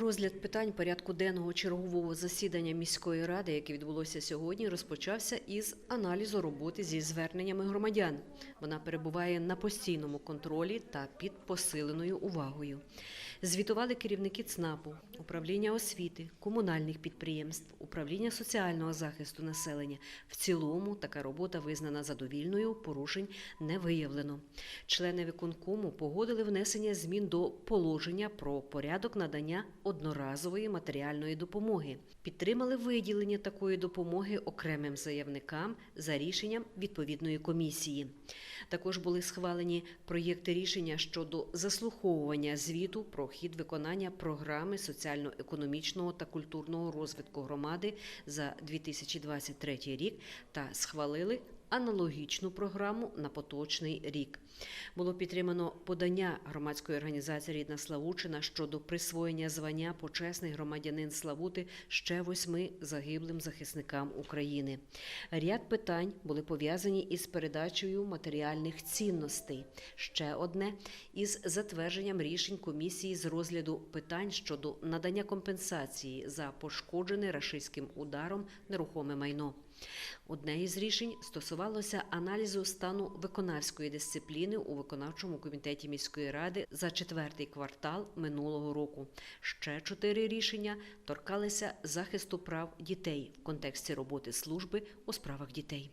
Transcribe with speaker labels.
Speaker 1: Розгляд питань порядку денного чергового засідання міської ради, яке відбулося сьогодні, розпочався із аналізу роботи зі зверненнями громадян. Вона перебуває на постійному контролі та під посиленою увагою. Звітували керівники ЦНАПу, управління освіти, комунальних підприємств, управління соціального захисту населення. В цілому така робота визнана задовільною, порушень не виявлено. Члени виконкому погодили внесення змін до положення про порядок надання одноразової матеріальної допомоги. Підтримали виділення такої допомоги окремим заявникам за рішенням відповідної комісії. Також були схвалені проєкти рішення щодо заслуховування звіту про хід виконання програми соціально-економічного та культурного розвитку громади за 2023 рік та схвалили аналогічну програму на поточний рік. Було підтримано подання громадської організації Рідна Славучина щодо присвоєння звання почесний громадянин Славути ще восьми загиблим захисникам України. Ряд питань були пов'язані із передачею матеріальних цінностей. Ще одне із затвердженням рішень комісії з розгляду питань щодо надання компенсації за пошкоджене рашистським ударом нерухоме майно. Одне із рішень стосувалося аналізу стану виконавської дисципліни у виконавчому комітеті міської ради за четвертий квартал минулого року. Ще чотири рішення торкалися захисту прав дітей в контексті роботи служби у справах дітей.